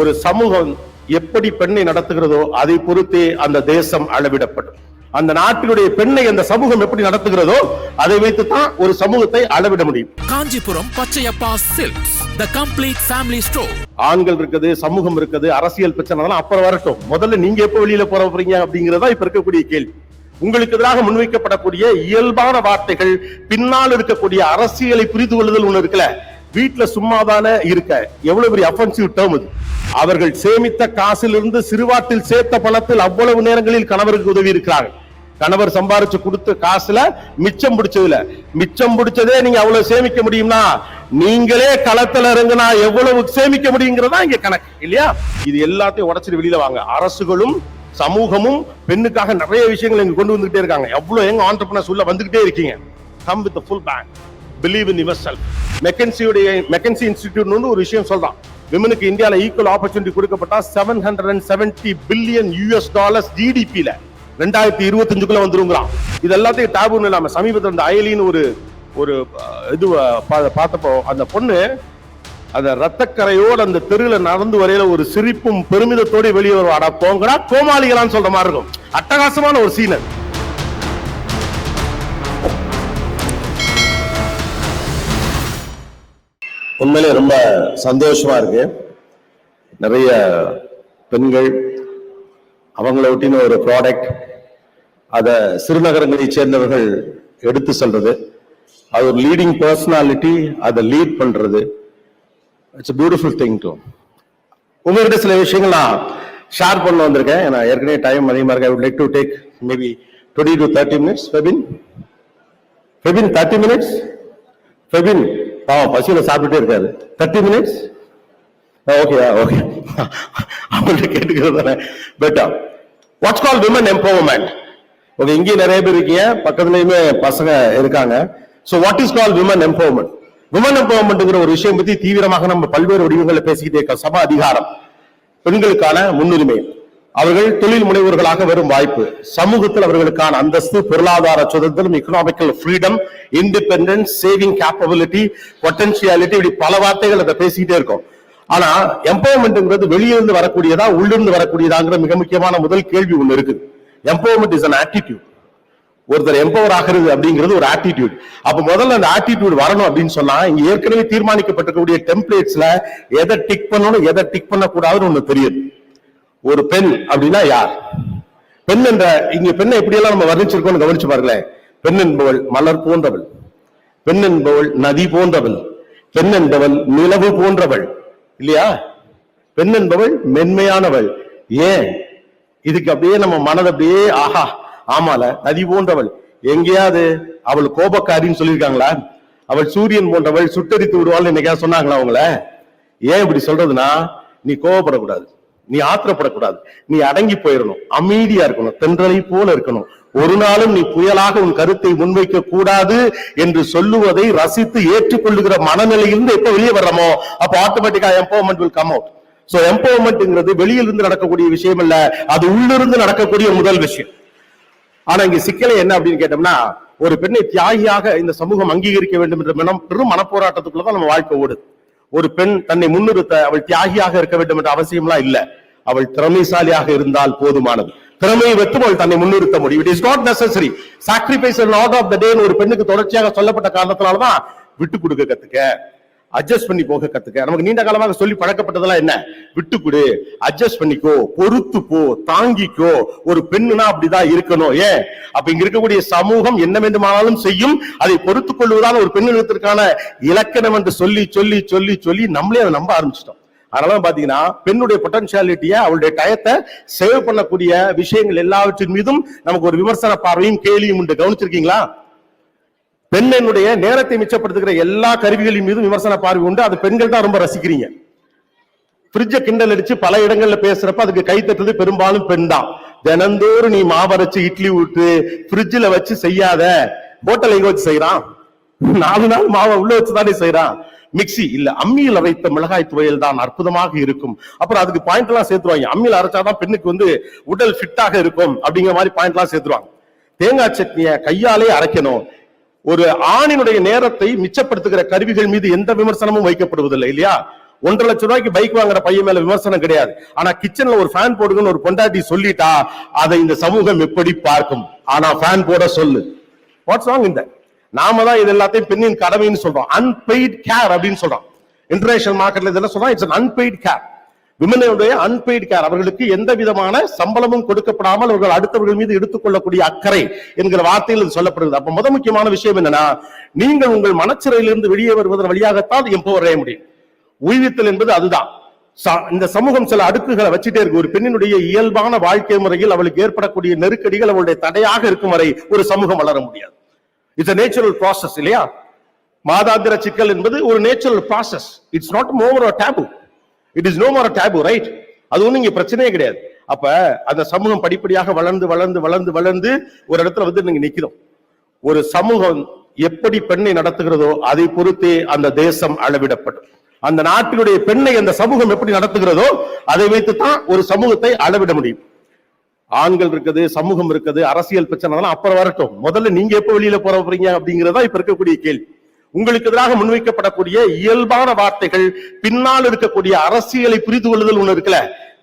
ஒரு சமூகம் எப்படி பெண்ணை நடத்துகிறதோ அதை பொறுத்தே அந்த தேசம் அளவிடப்படும். அந்த நாட்டினுடைய பெண்ணை அந்த சமூகம் எப்படி நடத்துகிறதோ அதை வைத்து தான் ஒரு சமூகத்தை அளவிட முடியும். Kanchipuram Pachaiyappa silks the complete family store ஆண்கள் இருக்குது சமூகம் இருக்குது அரசியல் பிரச்சனை அப்புறம் வரட்டும். முதல்ல நீங்க எப்ப வெளியில போற போறீங்க அப்படிங்கறதா இப்ப இருக்கக்கூடிய கேள்வி. உங்களுக்கு எதிராக முன்வைக்கப்படக்கூடிய இயல்பான வார்த்தைகள் பின்னால் இருக்கக்கூடிய அரசியலை புரிந்து கொள்ளுதல் ஒண்ணு இருக்குல்ல. வீட்டுல சும்மாதானே இருக்க? எவ்வளவு பெரிய அஃபென்சிவ் டேர்ம் இது அவர்கள் சேமித்த காசிலிருந்து சிறுவாட்டில் சேர்த்த பணத்தில் அவ்வளவு நேரங்களில் கணவருக்கு உதவி இருக்கிறார்கள். கணவர் சம்பாரிச்சு கொடுத்த காசுல மிச்சம் பிடிச்சதுல. மிச்சம் பிடிச்சதே நீங்க அவ்வளவு சேமிக்க முடியும்னா நீங்களே களத்துல இறங்குனா எவ்வளவு சேமிக்க முடியுங்கிறதா இங்க கணக்கு இல்லையா? இது எல்லாத்தையும் உடச்சிட்டு வெளியில வாங்க. அரசுகளும் சமூகமும் பெண்ணுக்காக நிறைய விஷயங்கள் இங்க கொண்டு வந்துகிட்டே இருக்காங்க. எவ்வளவு எங்க ஆண்டர்பனர்ஸ் உள்ள வந்துகிட்டே இருக்கீங்க. Come with full bank believe in yourself மெக்கன்சியுடைய McKinsey இன்ஸ்டிடியூட்னு ஒரு விஷயம் சொல்றான். விமனுக்கு இந்தியாவில் equal opportunity கொடுக்கப்பட்டா seven hundred and seventy billion US dollars ஜிடிபில ரெண்டாயிரத்தி இருபத்தஞ்சுக்குள்ள வந்துருங்கிறான். இது எல்லாத்தையும் டேபுன்னு இல்லாம சமீபத்தில் அந்த அயலின்னு ஒரு ஒரு இது பார்த்தப்போ அந்த பொண்ணு அந்த ரத்தக்கரையோடு அந்த தெருவில் நடந்து வரையில ஒரு சிரிப்பும் பெருமிதத்தோட வெளியே வருவாடா போங்கடா கோமாளிகளான்னு சொல்ற மாதிரி இருக்கும். அட்டகாசமான ஒரு சீனர் உண்மையிலே ரொம்ப சந்தோஷமா இருக்கு. நிறைய பெண்கள் அவங்கள ஒட்டின ஒரு ப்ராடக்ட் அதை சிறுநகரங்களை சேர்ந்தவர்கள் எடுத்து சொல்றது. அது ஒரு லீடிங் பர்சனாலிட்டி அதை லீட் பண்றது. இட்ஸ் பியூட்டிஃபுல் திங் டு உங்ககிட்ட சில விஷயங்கள் நான் ஷேர் பண்ண வந்திருக்கேன். நான் ஏற்கனவே டைம் அதிகமாக இருக்கு. I would like to take maybe twenty two thirty minutes Febin Febin thirty minutes Febin பாவம் பசியில சாப்பிட்டுட்டே இருக்காரு. தேர்ட்டி மினிட்ஸ் ஓகேயா ஓகே அவங்கள்ட்ட கேட்டுக்கிறது தானே. Better what's call women empowerment okay இங்கேயும் நிறைய பேர் இருக்கீங்க. பக்கத்துலயுமே பசங்க இருக்காங்க. So what is call women empowerment women எம்பவர்மெண்ட்ங்கிற ஒரு விஷயம் பத்தி தீவிரமாக நம்ம பல்வேறு வடிவங்களில் பேசிக்கிட்டே இருக்கோம். சம அதிகாரம். பெண்களுக்கான முன்னுரிமை. அவர்கள் தொழில் முனைவோர்களாக வரும் வாய்ப்பு. சமூகத்தில் அவர்களுக்கான அந்தஸ்து பொருளாதார சுதந்திரம் economical freedom independence saving capability potentiality இப்படி பல வார்த்தைகள் அதை பேசிக்கிட்டே இருக்கும். ஆனா எம்பவர்மெண்ட்ங்கிறது வெளியிருந்து வரக்கூடியதா உள்ளிருந்து வரக்கூடியதாங்கிற மிக முக்கியமான முதல் கேள்வி ஒன்று இருக்குது. எம்பவர்மெண்ட் இஸ் அன் ஆட்டிடியூட் ஒருத்தர் எம்பவர் ஆகிறது அப்படிங்கிறது ஒரு ஆட்டிடியூட் அப்ப முதல்ல அந்த ஆட்டிடியூட் வரணும் அப்படின்னு சொன்னா இங்க ஏற்கனவே தீர்மானிக்கப்பட்டிருக்கக்கூடிய டெம்ப்ளேட்ஸ்ல எதை டிக் பண்ணணும் எதை டிக் பண்ணக்கூடாதுன்னு ஒண்ணு தெரியுது. ஒரு பெண் அப்படின்னா யார்? பெண் என்ற இங்க பெண்ணை எப்படியெல்லாம் நம்ம வர்ணிச்சிருக்கோம்னு கவனிச்சு பாருங்களேன். பெண் என்பவள் மலர் போன்றவள். பெண் என்பவள் நதி போன்றவள். பெண் என்பவள் நிலவு போன்றவள். இல்லையா? பெண் என்பவள் மென்மையானவள். ஏன்? இதுக்கு அப்படியே நம்ம மனது அப்படியே ஆஹா ஆமால நதி போன்றவள். எங்கேயாவது அவள் கோபக்காரின்னு சொல்லியிருக்காங்களா? அவள் சூரியன் போன்றவள் சுட்டரித்து விடுவாள் என்னைக்கா சொன்னாங்களா அவங்கள? ஏன் இப்படி சொல்றதுன்னா நீ கோபப்படக்கூடாது. நீ ஆத்திரப்படக்கூடாது. நீ அடங்கி போயிடணும் அமைதியா இருக்கணும். தென்றலை போல இருக்கணும். ஒரு நாளும் நீ புயலாக உன் கருத்தை முன்வைக்க கூடாது என்று சொல்லுவதை ரசித்து ஏற்றுக்கொள்ளுகிற மனநிலையிலிருந்து எப்ப வெளியே வர்றோமோ அப்ப ஆட்டோமேட்டிக்கா empowerment will come out so எம்பவர்மெண்ட்ங்கிறது வெளியிலிருந்து நடக்கக்கூடிய விஷயம் இல்ல. அது உள்ளிருந்து நடக்கக்கூடிய முதல் விஷயம். ஆனா இங்க சிக்கலை என்ன அப்படின்னு கேட்டோம்னா ஒரு பெண்ணை தியாகியாக இந்த சமூகம் அங்கீகரிக்க வேண்டும் என்ற மனம் பெரும் மனப்போராட்டத்துக்குள்ளதான் நம்ம வாழ்க்கை ஓடுது. ஒரு பெண் தன்னை முன்னிறுத்த அவள் தியாகியாக இருக்க வேண்டும் என்ற அவசியம்லாம் இல்ல. அவள் திறமைசாலியாக இருந்தால் போதுமானது. திறமையை வைத்து அவள் தன்னை முன்னிறுத்த முடியும். It is not necessary sacrifice order of the day ஒரு பெண்ணுக்கு தொடர்ச்சியாக சொல்லப்பட்ட காரணத்தினாலதான் விட்டு கொடுக்க கத்துக்க. அட்ஜஸ்ட் பண்ணி போக கத்துக்க. நமக்கு நீண்ட காலமாக சொல்லி பழக்கப்பட்டதெல்லாம் என்ன? விட்டு கொடு அட்ஜஸ்ட் பண்ணிக்கோ. பொறுத்து போ. தாங்கிக்கோ. ஒரு பெண்ணுனா அப்படிதான் இருக்கணும். ஏன்? அப்ப இங்க இருக்கக்கூடிய சமூகம் என்ன வேண்டுமானாலும் செய்யும். அதை பொறுத்துக் கொள்வதால் ஒரு பெண்ணினத்திற்கான இலக்கணம் என்று சொல்லி சொல்லி சொல்லி சொல்லி நம்மளே அதை நம்ப ஆரம்பிச்சிட்டோம். அதனால பாத்தீங்கன்னா பெண்ணுடைய பொட்டன்சியாலிட்டிய அவளுடைய டயத்தை சேவ் பண்ணக்கூடிய விஷயங்கள் எல்லாவற்றின் மீதும் நமக்கு ஒரு விமர்சன பார்வையும் கேலியும் உண்டு. கவனிச்சிருக்கீங்களா? பெண்ணினுடைய நேரத்தை மிச்சப்படுத்துகிற எல்லா கருவிகளின் மீதும் விமர்சன பார்வை உண்டு. அது பெண்கள் தான் ரொம்ப ரசிக்கிறீங்க. ஃப்ரிட்ஜ கிண்டல் அடிச்சு பல இடங்கள்ல பேசுறப்ப அதுக்கு கை தட்டுறது பெரும்பாலும் பெண் தான். தினந்தோறும் நீ மாவரைச்சு இட்லி விட்டு ஃப்ரிட்ஜ்ல வச்சு செய்யாத ஹோட்டல் எங்க வச்சு செய்யறான் நாலு நாள் மாவை உள்ள வச்சுதானே செய்யறான் மிக்ஸி இல்ல அம்மியில் அரைத்த மிளகாய் துவையல் தான் அற்புதமாக இருக்கும். அப்புறம் அதுக்கு பாயிண்ட் எல்லாம் சேர்த்துருவாங்க. அம்மியில் அரைச்சாதான் பெண்ணுக்கு வந்து உடல் ஃபிட்டாக இருக்கும் அப்படிங்கிற மாதிரி பாயிண்ட் எல்லாம் சேர்த்துருவாங்க. தேங்காய் சட்னிய கையாலே அரைக்கணும். ஒரு ஆணினுடைய நேரத்தை மிச்சப்படுத்துகிற கருவிகள் மீது எந்த விமர்சனமும் வைக்கப்படுவதில்லை இல்லையா? ஒன்றரை லட்சம் ரூபாய்க்கு பைக் வாங்குற பையன் மேல விமர்சனம் கிடையாது. ஆனா கிச்சன்ல ஒரு ஃபேன் போடுங்கன்னு ஒரு பொண்டாட்டி சொல்லிட்டா அதை இந்த சமூகம் எப்படி பார்க்கும்? ஆனா ஃபேன் போட சொல்லு. வாட்ஸ் ராங் இந்த நாம தான் இது எல்லாத்தையும் பெண்ணின் கடமைன்னு சொல்றோம். அன்பெய்ட் கேர் அப்படின்னு சொல்றோம். இன்டர்நேஷனல் மார்க்கெட்ல இதெல்லாம் சொல்றோம். இட்ஸ் அன்பெய்ட் கேர் விமனுடைய அன்பெய்ட் கேர் அவர்களுக்கு எந்த விதமான சம்பளமும் கொடுக்கப்படாமல் அவர்கள் அடுத்தவர்கள் மீது எடுத்துக்கொள்ளக்கூடிய அக்கறை என்கிற வார்த்தையில் இது சொல்லப்படுகிறது. அப்ப முத முக்கியமான விஷயம் என்னன்னா நீங்கள் உங்கள் மனச்சிறையிலிருந்து வெளியே வருவதன் வழியாகத்தான் எம்பவர் அடைய முடியும். உய்வித்தல் என்பது அதுதான். இந்த சமூகம் சில அடுக்குகளை வச்சுட்டே இருக்கு. ஒரு பெண்ணினுடைய இயல்பான வாழ்க்கை முறையில் அவளுக்கு ஏற்படக்கூடிய நெருக்கடிகள் அவளுடைய தடையாக இருக்கும் வரை ஒரு சமூகம் வளர முடியாது. இட்ஸ் நேச்சுரல் ப்ராசஸ் இல்லையா? மாதாந்திர சிக்கல் என்பது ஒரு natural process it's not more taboo it is no more taboo right அது ஒண்ணும் இங்க பிரச்சனையே கிடையாது. அப்ப அந்த சமூகம் படிப்படியாக வளர்ந்து வளர்ந்து வளர்ந்து வளர்ந்து ஒரு இடத்துல வந்து நீங்க நிக்கிறோம். ஒரு சமூகம் எப்படி பெண்ணை நடத்துகிறதோ அதை பொறுத்தே அந்த தேசம் அளவிடப்படும். அந்த நாட்டினுடைய பெண்ணை அந்த சமூகம் எப்படி நடத்துகிறதோ அதை வைத்து தான் ஒரு சமூகத்தை அளவிட முடியும். ஆண்கள் இருக்குது சமூகம் இருக்குது அரசியல் பிரச்சனை அப்புறம் வரட்டும். முதல்ல நீங்க எப்ப வெளியில போற போறீங்க அப்படிங்கறதா இப்ப இருக்கக்கூடிய கேள்வி. உங்களுக்கு எதிராக முன்வைக்கப்படக்கூடிய இயல்பான வார்த்தைகள் பின்னால் இருக்கக்கூடிய அரசியலை புரிந்து கொள்ளுதல் ஒண்ணு இருக்குல்ல?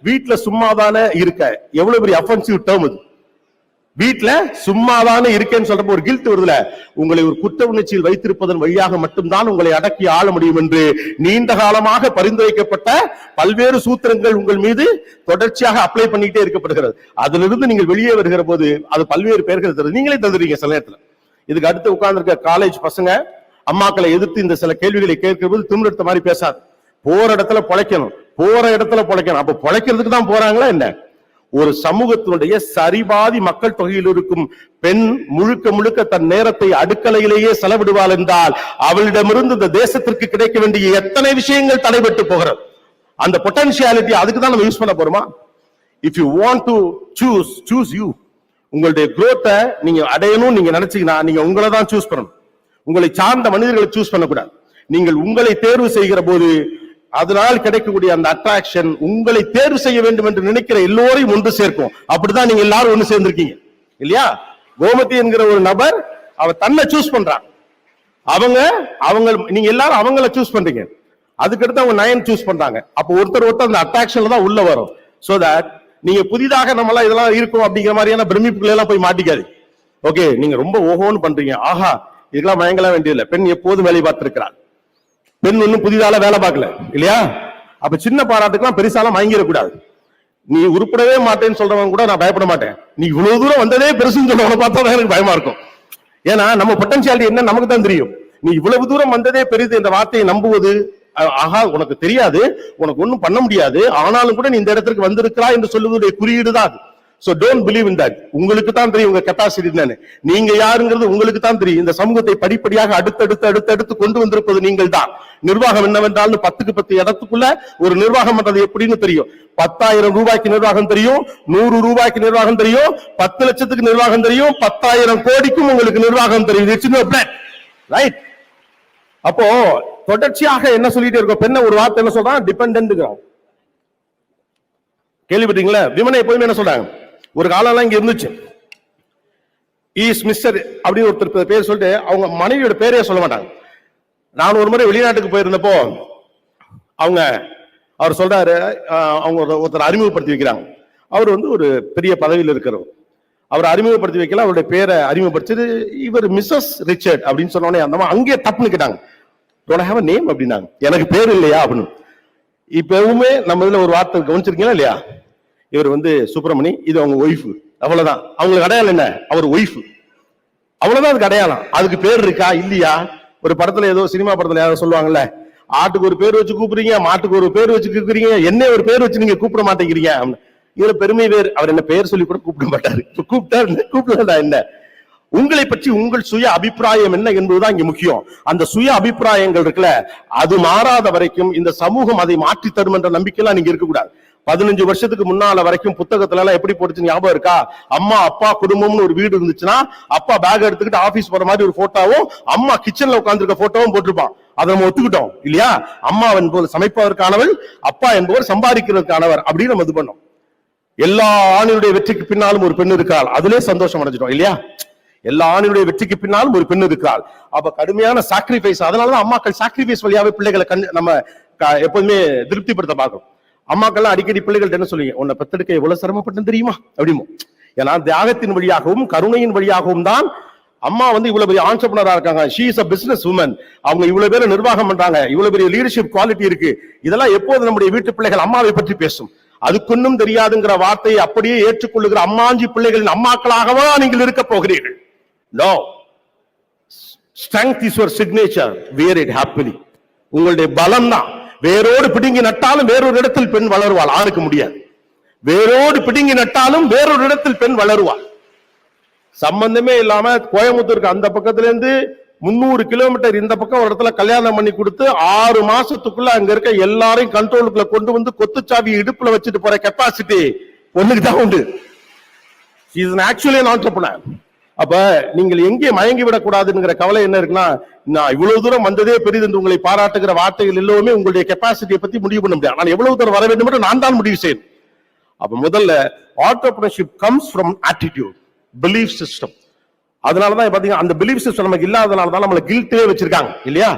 வீட்டுல சும்மாதானே இருக்க. எவ்வளவு பெரிய அஃபென்சிவ் டேர்ம் இது. வீட்டுல சும்மாதானே இருக்கேன்னு சொல்றப்ப ஒரு கில்ட் வருதுல உங்களை ஒரு குற்ற உணர்ச்சியில் வைத்திருப்பதன் வழியாக மட்டும்தான் உங்களை அடக்கி ஆள முடியும் என்று நீண்ட காலமாக பரிந்துரைக்கப்பட்ட பல்வேறு சூத்திரங்கள் உங்கள் மீது தொடர்ச்சியாக அப்ளை பண்ணிட்டே இருக்கப்படுகிறது அதிலிருந்து நீங்கள் வெளியே வருகிற போது அது பல்வேறு பெயர்கள் தருது. நீங்களே தந்துடுறீங்க சில நேரத்துல. இதுக்கு அடுத்து உட்கார்ந்துருக்க காலேஜ் பசங்க அம்மாக்களை எதிர்த்து இந்த சில கேள்விகளை கேட்கிற போது திமிரெடுத்த மாதிரி பேசாது போற இடத்துல பொழைக்கணும். போற இடத்துல பொழைக்கணும். அப்ப பொழைக்கிறதுக்கு தான் போறாங்களா என்ன? ஒரு சமூகத்தினுடைய சரிபாதி மக்கள் தொகையில் இருக்கும் பெண் முழுக்க முழுக்க தன் நேரத்தை அடுக்கலையிலேயே செலவிடுவாள் என்றால் அவளிடமிருந்து இந்த தேசத்திற்கு கிடைக்க வேண்டிய எத்தனை விஷயங்கள் தடைபட்டு போகிறது? அந்த பொட்டன்சியாலிட்டி அதுக்கு தான் நம்ம யூஸ் பண்ண போறோமா? If you want to choose choose you உங்களுடைய குரோத்தை நீங்க அடையணும் நீங்க நினைச்சீங்கன்னா நீங்க உங்களை தான் சூஸ் பண்ணணும். உங்களை சார்ந்த மனிதர்களை சூஸ் பண்ணக்கூடாது. நீங்கள் உங்களை தேர்வு செய்கிற போது அதனால் கிடைக்கக்கூடிய அந்த அட்ராக்ஷன் உங்களை தேர்வு செய்ய வேண்டும் என்று நினைக்கிற எல்லோரையும் ஒன்று சேர்க்கும். அப்படிதான் நீங்க எல்லாரும் ஒன்று சேர்ந்திருக்கீங்க. இல்லையா? கோமதி என்கிற ஒரு நபர் அவ தன்னை சூஸ் பண்றான். அவங்க அவங்க நீங்க எல்லாரும் அவங்கள சூஸ் பண்றீங்க. அதுக்கடுத்து அவங்க நயன் சூஸ் பண்றாங்க. அப்ப ஒருத்தர் ஒருத்தர் அந்த அட்ராக்ஷன்ல தான் உள்ள வரும். சோ தட் நீங்க புதிதாக நம்மளாம் இதெல்லாம் இருக்கும் அப்படிங்கிற மாதிரியான பிரமிப்புகள் எல்லாம் போய் மாட்டிக்காது ஓகே நீங்க ரொம்ப ஓஹோன்னு பண்றீங்க. ஆஹா இதெல்லாம் மயங்கலாம் வேண்டியதில்லை பெண் எப்போதும் வேலை பார்த்திருக்கிறாள். பெண் ஒன்றும் புதிதால வேலை பார்க்கல இல்லையா? அப்ப சின்ன பாராட்டுக்கெல்லாம் பெருசாலாம் மயங்கிடக்கூடாது. நீ உருப்படவே மாட்டேன்னு சொல்றவங்க கூட நான் பயப்பட மாட்டேன். நீ இவ்வளவு தூரம் வந்ததே பெருசுன்னு சொல்றவனை பார்த்தா தான் எனக்கு பயமா இருக்கும். ஏன்னா நம்ம பொட்டன்சியாலிட்டி என்ன நமக்கு தான் தெரியும். நீ இவ்வளவு தூரம் வந்ததே பெரிது இந்த வார்த்தையை நம்புவது ஆகா உனக்கு தெரியாது. உனக்கு ஒன்றும் பண்ண முடியாது. ஆனாலும் கூட நீ இந்த இடத்திற்கு வந்திருக்கிறா என்று சொல்லுவதுடைய குறியீடு தான் அது. So don't believe in that உங்களுக்கு தான் தெரியும் உங்க கெப்பாசிட்டி என்னன்னு. நீங்க யாருங்கிறது உங்களுக்கு தான் தெரியும். இந்த சமூகத்தை படிப்படியாக அடுத்தடுத்து அடுத்தடுத்து கொண்டு வந்திருப்பது நீங்கள் தான். நிர்வாகம் என்னவென்றால் பத்துக்கு பத்து இடத்துக்குள்ள ஒரு நிர்வாகம் பண்றது எப்படின்னு தெரியும். பத்தாயிரம் ரூபாய்க்கு நிர்வாகம் தெரியும் நூறு ரூபாய்க்கு நிர்வாகம் தெரியும் பத்து லட்சத்துக்கு நிர்வாகம் தெரியும் பத்தாயிரம் கோடிக்கும் உங்களுக்கு நிர்வாகம் தெரியும். ரைட் அப்போ தொடர்ச்சியாக என்ன சொல்லிட்டு இருக்கோம்? பெண்ண ஒரு வார்த்தை என்ன சொல்றான்? டிபெண்ட் கேள்விப்பட்டீங்களா? விமனை எப்போதுமே என்ன சொல்றாங்க? ஒரு காலம்லாம் இங்க இருந்துச்சு. E. ஈஸ் மிஸ்டர் அப்படின்னு ஒருத்தர் பேர் சொல்லிட்டு அவங்க மனைவியோட பேரே சொல்ல மாட்டாங்க. நான் ஒரு முறை வெளிநாட்டுக்கு போயிருந்தப்போ அவங்க அவர் சொல்றாரு அவங்க ஒருத்தர் அறிமுகப்படுத்தி வைக்கிறாங்க. அவர் வந்து ஒரு பெரிய பதவியில் இருக்கிறவர். அவர் அறிமுகப்படுத்தி வைக்கல அவருடைய பேரை அறிமுகப்படுத்தி இவர் மிஸ்ஸஸ் ரிச்சர்ட் அப்படின்னு சொன்ன உடனே அந்த அங்கேயே தப்புன்னு கேட்டாங்க. டோன்ட் ஹேவ் நேம் அப்படின்னாங்க. எனக்கு பேர் இல்லையா? அப்படின்னு. இப்பவுமே நம்ம இதுல ஒரு வார்த்தை கவனிச்சிருக்கீங்களா இல்லையா? இவர் வந்து சுப்பிரமணி இது அவங்க ஒய்ஃப் அவ்வளவுதான். அவங்களுக்கு அடையாளம் என்ன? அவர் ஒய்ஃப் அவ்வளவுதான் அதுக்கு அடையாளம். அதுக்கு பேர் இருக்கா? இல்லையா? ஒரு படத்துல ஏதோ சினிமா படத்துல யாரோ சொல்லுவாங்கல்ல ஆட்டுக்கு ஒரு பேர் வச்சு கூப்பிடுறீங்க மாட்டுக்கு ஒரு பேர் வச்சு கூப்பிடுறீங்க என்ன ஒரு பேர் வச்சு நீங்க கூப்பிட மாட்டேங்கிறீங்க. இவர் இதுல பெருமை வேறு. அவர் என்ன பெயர் சொல்லி கூட கூப்பிட மாட்டாரு. இப்ப கூப்பிட்டாரு கூப்பிடா என்ன? உங்களை பற்றி உங்கள் சுய அபிப்பிராயம் என்ன என்பதுதான் இங்க முக்கியம். அந்த சுய அபிப்பிராயங்கள் இருக்குல்ல அது மாறாத வரைக்கும் இந்த சமூகம் அதை மாற்றி தரும் என்ற நம்பிக்கையெல்லாம் நீங்க இருக்கக்கூடாது. பதினஞ்சு வருஷத்துக்கு முன்னால வரைக்கும் புத்தகத்துல எல்லாம் எப்படி போட்டுச்சு ஞாபகம் இருக்கா? அம்மா அப்பா குடும்பம்னு ஒரு வீடு இருந்துச்சுன்னா அப்பா பேக் எடுத்துக்கிட்டு ஆபீஸ் போற மாதிரி ஒரு போட்டோவும் அம்மா கிச்சன்ல உட்காந்துருக்க போட்டோவும் போட்டிருப்பான் அதை நம்ம ஒத்துக்கிட்டோம் இல்லையா? அம்மா என்பவர் சமைப்பதற்கானவள் அப்பா என்பவர் சம்பாதிக்கிறதுக்கானவர் அப்படின்னு நம்ம இது பண்ணோம். எல்லா ஆணினுடைய வெற்றிக்கு பின்னாலும் ஒரு பெண் இருக்காள் அதுலேயே சந்தோஷம் அடைஞ்சிட்டோம் இல்லையா? எல்லா ஆணினுடைய வெற்றிக்கு பின்னாலும் ஒரு பெண் இருக்கிறாள். அப்ப கடுமையான சாக்ரிஃபைஸ் அதனாலதான் அம்மாக்கள் சாக்ரிஃபைஸ் வழியாவே பிள்ளைகளை கண் நம்ம எப்போதுமே திருப்திப்படுத்த பார்க்கணும். அம்மாக்கெல்லாம் அடிக்கடி பிள்ளைகள்ட்ட என்ன சொல்லுவீங்க? உன்னை பெத்தெடுக்க எவ்வளவு சிரமப்பட்டேன் தெரியுமா? அப்படிமோ ஏன்னா தியாகத்தின் வழியாகவும் கருணையின் வழியாகவும் தான் அம்மா வந்து இவ்வளவு பெரிய ஆண்டர்பனரா இருக்காங்க. She is a business woman அவங்க இவ்வளவு பேரை நிர்வாகம் பண்றாங்க. இவ்வளவு பெரிய லீடர்ஷிப் குவாலிட்டி இருக்கு. இதெல்லாம் எப்போது நம்முடைய வீட்டு பிள்ளைகள் அம்மாவை பற்றி பேசும்? அதுக்குன்னும் தெரியாதுங்கிற வார்த்தையை அப்படியே ஏற்றுக்கொள்ளுகிற அம்மாஞ்சி பிள்ளைகளின் அம்மாக்களாகவா நீங்கள் இருக்க போகிறீர்கள்? No strength is your signature wear it happily உங்களுடைய பலம் தான் வேரோடு பிடுங்கி நட்டாலும் வேறொரு இடத்தில் பெண் வளருவாள். ஆணுக்கு முடியாது. வேரோடு பிடுங்கி நட்டாலும் வேறொரு இடத்தில் பெண் வளருவாள். சம்பந்தமே இல்லாம கோயம்புத்தூருக்கு அந்த பக்கத்துல இருந்து முன்னூறு கிலோமீட்டர் இந்த பக்கம் ஒரு இடத்துல கல்யாணம் பண்ணி கொடுத்து ஆறு மாசத்துக்குள்ள அங்க இருக்க எல்லாரையும் கண்ட்ரோலுக்குள்ள கொண்டு வந்து கொத்துச்சாவி இடுப்புல வச்சுட்டு போற கெப்பாசிட்டி ஒண்ணுக்கு தான் உண்டு ஆக்சுவலி நான் entrepreneur. அப்ப நீங்கள் எங்கே மயங்கி விடக்கூடாதுங்கிற கவலை என்ன இருக்குன்னா நான் இவ்வளவு தூரம் வந்ததே பெரிது என்று உங்களை பாராட்டுகிற வார்த்தைகள் எல்லாமே உங்களுடைய கெப்பாசிட்டியை பத்தி முடிவு பண்ண முடியாது. நான் எவ்வளவு தூரம் வர வேண்டும் என்று நான் தான் முடிவு செய்யணும் அப்ப முதல்ல entrepreneurship comes from attitude belief system அதனாலதான் பாத்தீங்கன்னா அந்த பிலீஃப் சிஸ்டம் நமக்கு இல்லாதனால தான் நம்மள கில்ட்டே வச்சிருக்காங்க இல்லையா?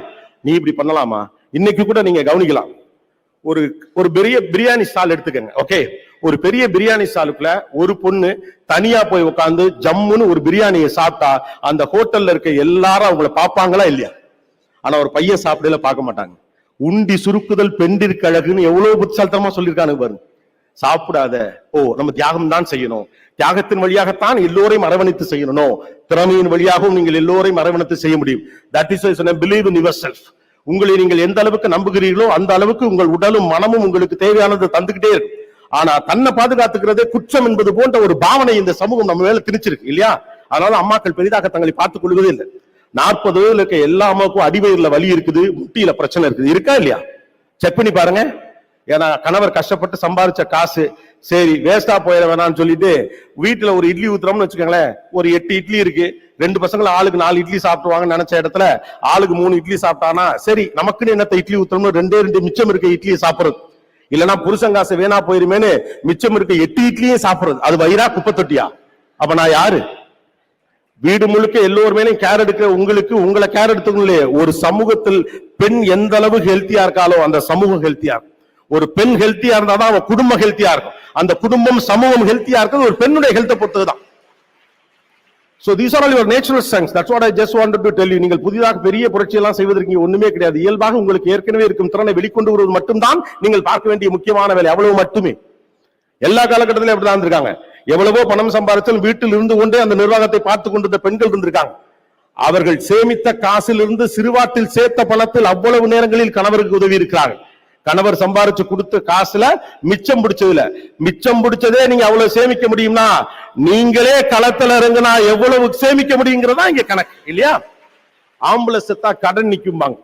நீ இப்படி பண்ணலாமா? இன்னைக்கு கூட நீங்க கவனிக்கலாம். ஒரு ஒரு பெரிய பிரியாணி ஸ்டால் எடுத்துக்கங்க ஓகே ஒரு பெரிய பிரியாணி ஸ்டாலுக்குள்ள ஒரு பொண்ணு தனியா போய் உட்காந்து ஜம்முன்னு ஒரு பிரியாணியை சாப்பிட்டா அந்த ஹோட்டல்ல இருக்க எல்லாரும் அவங்கள பார்ப்பாங்களா இல்லையா? ஆனா ஒரு பையன் சாப்பிடல பார்க்க மாட்டாங்க. உண்டி சுருக்குதல் பெண்டிற்கு அழகுன்னு எவ்வளவு புத்திசாலித்தனமா சொல்லியிருக்காங்க பாருங்க. சாப்பிடாத. ஓ நம்ம தியாகம் தான் செய்யணும். தியாகத்தின் வழியாகத்தான் எல்லோரையும் அரவணைத்து செய்யணும். திறமையின் வழியாகவும் நீங்கள் எல்லோரையும் அரவணைத்து செய்ய முடியும். That is believe in yourself உங்களை நீங்கள் எந்த அளவுக்கு நம்புகிறீர்களோ அந்த அளவுக்கு உங்கள் உடலும் மனமும் உங்களுக்கு தேவையானதை தந்துகிட்டே இருக்கும். ஆனா தன்னை பாதுகாத்துக்கிறதே குற்றம் என்பது போன்ற ஒரு பாவனை இந்த சமூகம் நம்ம மேல திணிச்சிருக்கு இல்லையா? அதனால அம்மாக்கள் பெரிதாக தங்களை பார்த்துக் கொள்வதே இல்லை. நாற்பது வயதுல இருக்க எல்லா அம்மாவுக்கும் அடிவயிறுல வலி இருக்குது முட்டியில பிரச்சனை இருக்குது. இருக்கா இல்லையா? செக் பண்ணி பாருங்க. ஏன்னா கணவர் கஷ்டப்பட்டு சம்பாதிச்ச காசு சரி வேஸ்டா போயிட வேணாம்னு சொல்லிட்டு வீட்டுல ஒரு இட்லி ஊத்துறோம்னு வச்சுக்கோங்களேன். ஒரு எட்டு இட்லி இருக்கு. ரெண்டு பசங்களை ஆளுக்கு நாலு இட்லி சாப்பிடுவாங்கன்னு நினைச்ச இடத்துல ஆளுக்கு மூணு இட்லி சாப்பிட்டானா சரி நமக்குன்னு என்னத்த இட்லி ஊத்துறோம்னு ரெண்டே ரெண்டு மிச்சம் இருக்க இட்லியை சாப்பிடுறது. இல்லைன்னா புருஷன் காசு வீணா போயிருமேன்னு மிச்சம் இருக்க எட்டு இட்லியும் சாப்பிடுறது. அது வயிறா குப்பை தொட்டியா? அப்ப நான் யாரு? வீடு முழுக்க எல்லோருமே கேர் எடுக்கிற உங்களுக்கு உங்களை கேர் எடுத்துக்கலே ஒரு சமூகத்தில் பெண் எந்த அளவு ஹெல்த்தியா இருக்காலோ அந்த சமூகம் ஹெல்த்தியா இருக்கும். ஒரு பெண் ஹெல்த்தியா இருந்தாதான் அவன் குடும்பம் ஹெல்த்தியா இருக்கும். அந்த குடும்பம் சமூகம் ஹெல்த்தியா இருக்கிறது ஒரு பெண்ணுடைய ஹெல்த்தை பொறுத்ததுதான். So these are all your natural strengths that's what I just wanted to tell you நீங்கள் புதிதாக பெரிய புரட்சி எல்லாம் செய்வதற்கு இங்க ஒண்ணுமே கிடையாது. இயல்பாக உங்களுக்கு ஏற்கனவே இருக்கும் திறனை வெளிக்கொண்டு வருவது மட்டும்தான் நீங்கள் பார்க்க வேண்டிய முக்கியமான வேலை. அவ்வளவு மட்டுமே. எல்லா காலகட்டத்திலும் அப்படிதான் இருந்திருக்காங்க. எவ்வளவோ பணம் சம்பாதிச்சாலும் வீட்டில் இருந்து கொண்டே அந்த நிர்வாகத்தை பார்த்து கொண்டிருந்த பெண்கள் இருந்திருக்காங்க. அவர்கள் சேமித்த காசிலிருந்து சிறுவாட்டில் சேர்த்த பணத்தில் அவ்வளவு நேரங்களில் கணவருக்கு உதவி இருக்கிறார்கள். கணவர் சம்பாரிச்சு கொடுத்த காசுல மிச்சம் பிடிச்சதுல. மிச்சம் பிடிச்சதே நீங்க அவ்வளவு சேமிக்க முடியும்னா நீங்களே களத்துல இறங்குனா எவ்வளவு சேமிக்க முடியுங்கிறதா இங்க கணக்கு இல்லையா? ஆம்பளை செத்தா கடன் நிக்கும்பாங்க.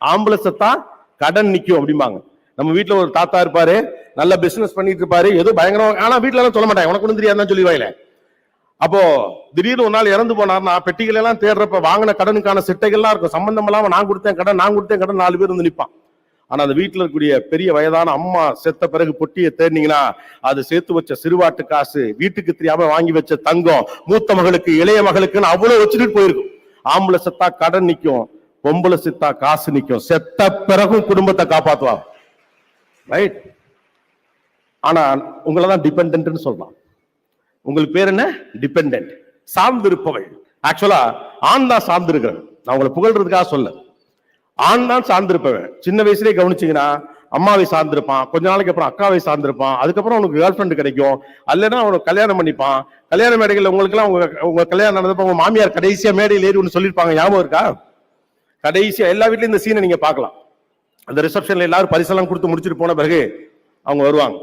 ஆம்பளை செத்தா கடன் நிக்கும் அப்படிம்பாங்க. நம்ம வீட்டுல ஒரு தாத்தா இருப்பாரு நல்ல பிசினஸ் பண்ணிட்டு இருப்பாரு ஏதோ பயங்கரம் ஆனா வீட்டுல எல்லாம் சொல்ல மாட்டாங்க. உனக்கு ஒன்றும் தெரியாதுன்னு சொல்லிடுவாங்களே அப்போ திடீர்னு ஒரு நாள் இறந்து போனார்னா பெட்டிகள் எல்லாம் தேடுறப்ப வாங்கின கடனுக்கான சிட்டைகள்லாம் இருக்கும். சம்பந்தம் இல்லாம நான் கொடுத்தேன் கடன் நான் கொடுத்தேன் கடன் நாலு பேர் வந்து நிற்பான் ஆனா அந்த வீட்டில் இருக்கக்கூடிய பெரிய வயதான அம்மா செத்த பிறகு பொட்டியை தேடினீங்கன்னா அது சேர்த்து வச்ச சிறுவாட்டு காசு வீட்டுக்கு தெரியாம வாங்கி வச்ச தங்கம் மூத்த மகளுக்கு இளைய மகளுக்குன்னு அவ்வளவு வச்சுட்டு போயிருக்கும். ஆம்பளை செத்தா கடன் நிற்கும் பொம்பளை செத்தா காசு நிற்கும் செத்த பிறகும் குடும்பத்தை காப்பாத்துவாங்க ரைட் ஆனா உங்களை தான் டிபெண்ட்னு சொல்லலாம். உங்களுக்கு பேர் என்ன? டிபெண்ட் சார்ந்திருப்பவள். ஆக்சுவலா ஆண் தான் சார்ந்திருக்கிறேன் நான் உங்களை புகழ்றதுக்காக சொல்ல ஆண் தான் சார்ந்திருப்பவன். சின்ன வயசுலேயே கவனிச்சிங்கன்னா அம்மாவை சார்ந்திருப்பான் கொஞ்ச நாளைக்கு அப்புறம் அக்காவை சார்ந்திருப்பான் அதுக்கப்புறம் அவனுக்கு கேர்ள் ஃப்ரெண்டு கிடைக்கும். அல்லனா அவனுக்கு கல்யாணம் பண்ணிப்பான். கல்யாண மேடைகள் உங்களுக்குலாம் உங்க உங்க கல்யாணம் நடந்தப்ப உங்க மாமியார் கடைசியா மேடையில் ஏறி ஒன்று சொல்லியிருப்பாங்க ஞாபகம் இருக்கா? கடைசியா எல்லா வீட்லயும் இந்த சீனை நீங்க பார்க்கலாம். அந்த ரிசப்ஷன்ல எல்லாரும் பரிசெல்லாம் கொடுத்து முடிச்சிட்டு போன பிறகு அவங்க வருவாங்க.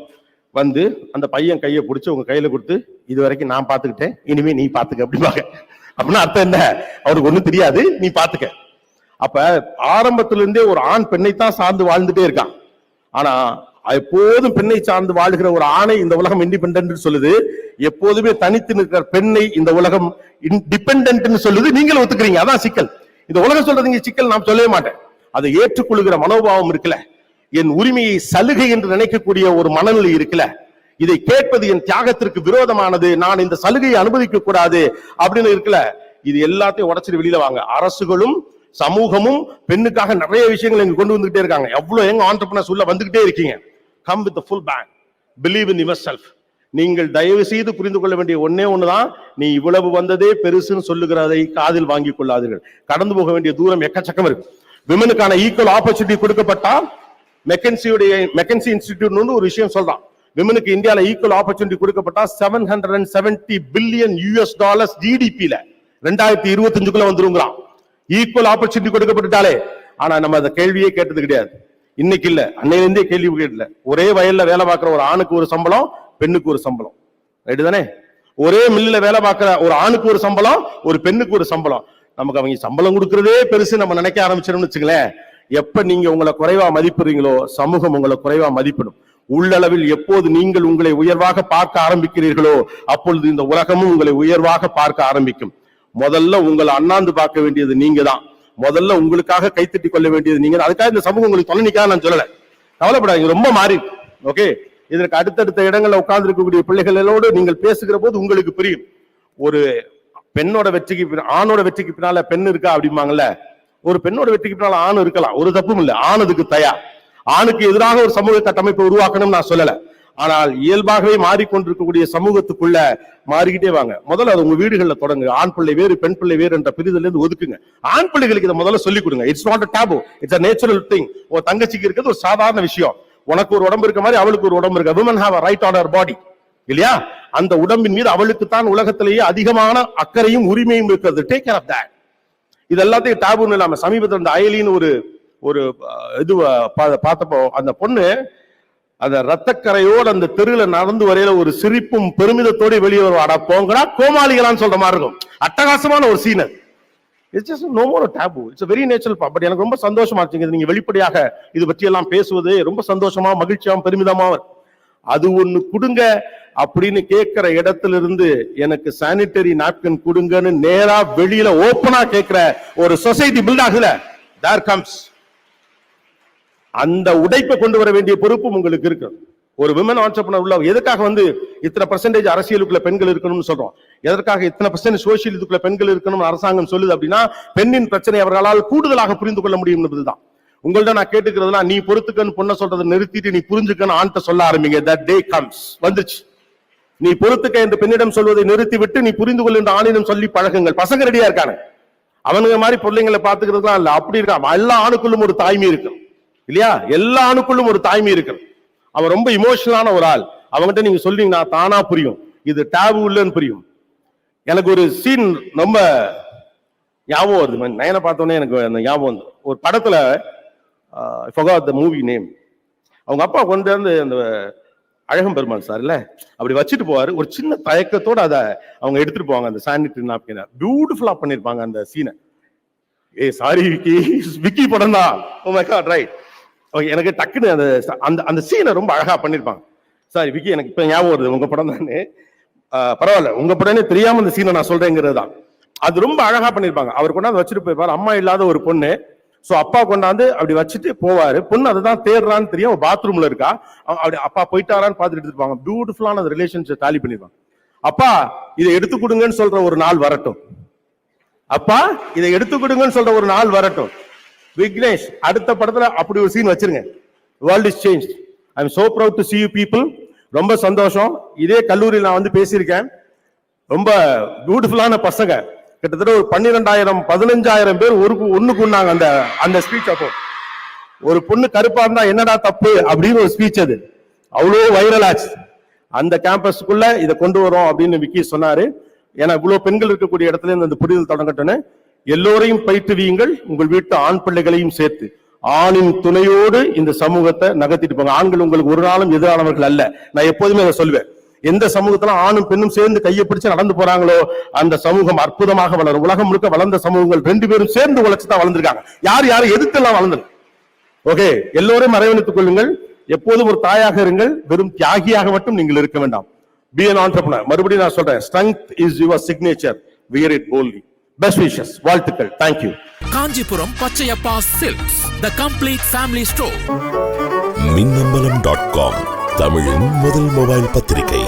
வந்து அந்த பையன் கையை பிடிச்சி உங்க கையில கொடுத்து இது வரைக்கும் நான் பாத்துக்கிட்டேன் இனிமே நீ பாத்துக்க அப்படிம்பாங்க. அப்படின்னா அர்த்தம் என்ன? அவருக்கு ஒன்றும் தெரியாது நீ பாத்துக்க அப்ப ஆரம்பத்திலிருந்தே ஒரு ஆண் பெண்ணை தான் சார்ந்து வாழ்ந்துட்டே இருக்கான். ஆனா எப்போதும் பெண்ணை சார்ந்து வாழ்கிற ஒரு ஆணை இந்த உலகம் இண்டிபெண்ட் சொல்லுது. எப்போதுமே தனித்து நிற்கிற பெண்ணை இந்த உலகம் டிபெண்ட் சொல்லுது. நீங்களும் ஒத்துக்கிறீங்க. அதான் சிக்கல். இந்த உலகம் சொல்றதுங்க சிக்கல். நான் சொல்லவே மாட்டேன். அதை ஏற்றுக்கொள்கிற மனோபாவம் இருக்குல்ல. என் உரிமையை சலுகை என்று நினைக்கக்கூடிய ஒரு மனநிலை இருக்குல்ல. இதை கேட்பது என் தியாகத்திற்கு விரோதமானது. நான் இந்த சலுகையை அனுமதிக்க கூடாது அப்படின்னு இருக்குல்ல. இது எல்லாத்தையும் உடச்சிட்டு வெளியில வாங்க. அரசுகளும் சமூகமும் பெண்ணுக்காக நிறைய விஷயங்கள் இங்க கொண்டு வந்துகிட்டே இருக்காங்க. எவ்வளவு எங்க ஆண்டர்பனர்ஸ் உள்ள வந்துகிட்டே இருக்கீங்க. Come with full pack believe in yourself நீங்கள் தயவு செய்து புரிந்து கொள்ள வேண்டிய ஒன்னே ஒண்ணுதான். நீ இவ்வளவு வந்ததே பெருசுன்னு சொல்லுகிறதை காதில் வாங்கிக் கொள்ளாதீர்கள். கடந்து போக வேண்டிய தூரம் எக்கச்சக்கம் இருக்கு. விமனுக்கான ஈக்குவல் ஆப்பர்ச்சுனிட்டி கொடுக்கப்பட்டா மெக்கன்சியுடைய மெக்கன்சி இன்ஸ்டிடியூட்னு ஒரு விஷயம் சொல்றான். விமனுக்கு இந்தியால equal opportunity கொடுக்கப்பட்டா seven hundred and seventy billion US dollars ஜிடிபில ரெண்டாயிரத்தி இருபத்தஞ்சுக்குள்ள வந்துருங்கிறான். Equal opportunity கொடுக்கப்பட்டுட்டாலே. ஆனா நம்ம அந்த கேள்வியே கேட்டது கிடையாது. இன்னைக்கு இல்ல. அன்னையில இருந்தே கேள்வி கேட்டல ஒரே வயல்ல வேலை பார்க்குற ஒரு ஆணுக்கு ஒரு சம்பளம் பெண்ணுக்கு ஒரு சம்பளம். ரைட்டு தானே? ஒரே மில்லுல வேலை பார்க்குற ஒரு ஆணுக்கு ஒரு சம்பளம் ஒரு பெண்ணுக்கு ஒரு சம்பளம். நமக்கு அவங்க சம்பளம் கொடுக்கறதே பெருசு நம்ம நினைக்க ஆரம்பிச்சிடணும்னு வச்சுங்களேன் எப்ப நீங்க உங்களை குறைவா மதிப்பிடுறீங்களோ சமூகம் உங்களை குறைவா மதிப்பிடும். உள்ளளவில் எப்போது நீங்கள் உங்களை உயர்வாக பார்க்க ஆரம்பிக்கிறீர்களோ அப்பொழுது இந்த உலகமும் உங்களை உயர்வாக பார்க்க ஆரம்பிக்கும். முதல்ல உங்களை அண்ணாந்து பார்க்க வேண்டியது நீங்க தான் முதல்ல உங்களுக்காக கைத்தட்டி கொள்ள வேண்டியது நீங்க அதுக்காக இந்த சமூகம் உங்களுக்கு தொலைநிக்கா நான் சொல்லல. கவலைப்படாதீங்க ரொம்ப மாறி. ஓகே இதற்கு அடுத்தடுத்த இடங்கள்ல உட்கார்ந்து இருக்கக்கூடிய பிள்ளைகளோடு நீங்கள் பேசுகிற போது உங்களுக்கு புரியும். ஒரு பெண்ணோட வெற்றிக்கு ஆணோட வெற்றிக்கு பின்னால பெண் இருக்கா அப்படிம்பாங்கல்ல? ஒரு பெண்ணோட வெற்றிக்கு பின்னால ஆண் இருக்கலாம். ஒரு தப்பும் இல்லை. ஆண் அதுக்கு தயார் ஆணுக்கு எதிராக ஒரு சமூக கட்டமைப்பை உருவாக்கணும்னு நான் சொல்லலை. ஆனால் இயல்பாகவே மாறிக்கொண்டிருக்கக்கூடிய சமூகத்துக்குள்ள மாறிக்கிட்டே வாங்க. முதல்ல அது உங்க வீடுகள்ல தொடங்கு. ஆண் பிள்ளை வேறு பெண் பிள்ளை வேறு என்ற பிரிதல் இருந்து ஒதுக்குங்க. ஆண் பிள்ளைகளுக்கு இதை முதல்ல சொல்லிக் கொடுங்க. It's not a taboo it's a natural thing ஒரு தங்கச்சிக்கு இருக்கிறது ஒரு சாதாரண விஷயம். உனக்கு ஒரு உடம்பு இருக்க மாதிரி அவளுக்கு ஒரு உடம்பு இருக்கு. Women have right on our body இல்லையா? அந்த உடம்பின் மீது அவளுக்கு தான் உலகத்திலேயே அதிகமான அக்கறையும் உரிமையும் இருக்கிறது. டேக் கேர் ஆஃப் தட் இது எல்லாத்தையும் டாபுன்னு இல்லாம சமீபத்தில் இந்த அயலின்னு ஒரு ஒரு இது பா- பார்த்தப்போ அந்த பொண்ணு அந்த ரத்தக்கரையோடு அந்த தெருவில் நடந்து வரையில ஒரு சிரிப்பும் பெருமிதத்தோட வெளியே வருவாடா போங்கடா கோமாளிகளான்னு சொல்ற மாதிரி இருக்கும். அட்டகாசமான ஒரு சீனர் it's just no more taboo it's very natural but எனக்கு ரொம்ப சந்தோஷமா இருக்குங்க நீங்க வெளிப்படையாக இது பற்றி எல்லாம் பேசுவது ரொம்ப சந்தோஷமா மகிழ்ச்சியாகவும் பெருமிதமாவும் அது ஒண்ணு கொடுங்க அப்படின்னு கேட்கிற இடத்துல இருந்து எனக்கு சானிட்டரி நாப்கின் கொடுங்கன்னு நேரா வெளியில ஓப்பனா கேட்கிற ஒரு சொசைட்டி பில்ட் ஆகுல தேர் கம்ஸ் அந்த உடைப்பை கொண்டு வர வேண்டிய பொறுப்பும் உங்களுக்கு இருக்கு ஒரு விமன் ஆண்டர்பனர் உள்ள எதுக்காக வந்து இத்தனை பர்சன்டேஜ் அரசியலுக்குள்ள பெண்கள் இருக்கணும்னு சொல்றோம்? எதற்காக இத்தனை பர்சன்ட் சோசியல் இதுக்குள்ள பெண்கள் இருக்கணும்னு அரசாங்கம் சொல்லுது அப்படின்னா பெண்ணின் பிரச்சனை அவர்களால் கூடுதலாக புரிந்து கொள்ள முடியும் என்பதுதான். உங்கள்ட்ட நான் கேட்டுக்கிறதுனா நீ பொறுத்துக்கன்னு பொண்ணை சொல்றதை நிறுத்திட்டு நீ புரிஞ்சுக்கன்னு ஆண்ட சொல்ல ஆரம்பிங்க. தட் டே கம்ஸ் வந்துச்சு நீ பொறுத்துக்க என்று பெண்ணிடம் சொல்வதை நிறுத்திவிட்டு நீ புரிந்து கொள் என்று ஆணிடம் சொல்லி பழகுங்கள். பசங்க ரெடியா இருக்காங்க. அவனுங்க மாதிரி பிள்ளைங்களை பாத்துக்கிறதுலாம் இல்ல. அப்படி இருக்கான் எல்லா ஆணுக்குள்ளும் ஒரு தாய்மை இருக்கும் இல்லையா? எல்லா ஆணுக்குள்ளும் ஒரு தாய்மை இருக்கு அவன் ரொம்ப இமோஷனலான ஒரு ஆள். அவங்ககிட்ட நீங்க சொல்றீங்கன்னா தானா புரியும். இது டேபு இல்லைன்னு புரியும். எனக்கு ஒரு சீன் ரொம்ப ஞாபகம் வருது. நயனை பார்த்தோன்னே எனக்கு அந்த ஞாபகம் வந்து ஒரு படத்துல ஃபொகாட் த மூவி நேம் அவங்க அப்பா கொண்டு வந்து அந்த அழகம் பெருமாள் சார் இல்ல அப்படி வச்சுட்டு போவாரு. ஒரு சின்ன தயக்கத்தோட அதை அவங்க எடுத்துட்டு போவாங்க அந்த சானிட்டரி நாப்கின பியூட்டிஃபுல்லா பண்ணிருப்பாங்க அந்த சீனை ஏ சாரி விக்கி. விக்கி படம் தான் oh oh my god right okay எனக்கு டக்குன்னு அந்த அந்த அந்த சீனை ரொம்ப அழகா பண்ணியிருப்பாங்க சாரி விக்கி எனக்கு இப்போ ஞாபகம் வருது உங்க படம் தானே? பரவாயில்ல உங்க படம்னே தெரியாம அந்த சீனை நான் சொல்றேங்கிறது தான். அது ரொம்ப அழகா பண்ணியிருப்பாங்க அவர் கொண்டாந்து வச்சுட்டு போயிருப்பாரு அம்மா இல்லாத ஒரு பொண்ணு. ஸோ அப்பா கொண்டாந்து அப்படி வச்சுட்டு போவாரு. பொண்ணு அதுதான் தேடுறான்னு தெரியும் பாத்ரூம்ல இருக்கா? அப்படி அப்பா போயிட்டாரான்னு பார்த்துட்டு இருப்பாங்க பியூட்டிஃபுல்லான அந்த ரிலேஷன்ஷிப் தாலி பண்ணிருப்பாங்க. அப்பா இதை எடுத்து கொடுங்கன்னு சொல்ற ஒரு நாள் வரட்டும். அப்பா இதை எடுத்து கொடுங்கன்னு சொல்ற ஒரு நாள் வரட்டும். விக்னேஷ் அடுத்த படத்துல அப்படி ஒரு சீன் வச்சிருங்க. World is change I am so proud to see you people ரொம்ப சந்தோஷம். இதே கல்லூரியில் நான் வந்து பேசியிருக்கேன். ரொம்ப பியூட்டிஃபுல்லான பசங்க. கிட்டத்தட்ட ஒரு பன்னிரெண்டாயிரம் பதினஞ்சாயிரம் பேர் ஒரு ஒண்ணுக்கு ஒண்ணாங்க அந்த அந்த ஸ்பீச் அப்போ. ஒரு பொண்ணு கருப்பா இருந்தா என்னடா தப்பு அப்படின்னு ஒரு ஸ்பீச் அது. அவ்வளோ வைரல் ஆச்சு. அந்த கேம்பஸ்க்குள்ள இதை கொண்டு வரோம் அப்படின்னு விக்கி சொன்னாரு. ஏன்னா இவ்வளவு பெண்கள் இருக்கக்கூடிய இடத்துல இருந்து அந்த புரிதல் தொடங்கட்டும்னு எல்லோரையும் பயிற்றுவியுங்கள். உங்கள் வீட்டு ஆண் பிள்ளைகளையும் சேர்த்து ஆணின் துணையோடு இந்த சமூகத்தை நகர்த்திட்டு போங்க. ஆண்கள் உங்களுக்கு ஒரு நாளும் எதிரானவர்கள் அல்ல. நான் எப்போதுமே அதை சொல்லுவேன் எந்த சமூகத்துல ஆணும் பெண்ணும் சேர்ந்து கையை பிடிச்சு நடந்து போறாங்களோ அந்த சமூகம் அற்புதமாக வளரும். உலகம் முழுக்க வளர்ந்த சமூகங்கள் ரெண்டு பேரும் சேர்ந்து உழைச்சு தான் வளர்ந்துருக்காங்க. யார் யாரை எதிர்த்தெல்லாம் வளர்ந்தது? ஓகே எல்லோரும் அரவணைத்துக் கொள்ளுங்கள். எப்போதும் ஒரு தாயாக இருங்கள். வெறும் தியாகியாக மட்டும் நீங்கள் இருக்க வேண்டாம். Be an entrepreneur. மறுபடியும் நான் சொல்றேன். Strength is your signature wear it only best wishes. வாழ்த்துக்கள். Thank you. Kanchipuram Pachaiyappa silks the complete family store Minnambalam dot com தமிழின் முதல் மொபைல் பத்திரிகை.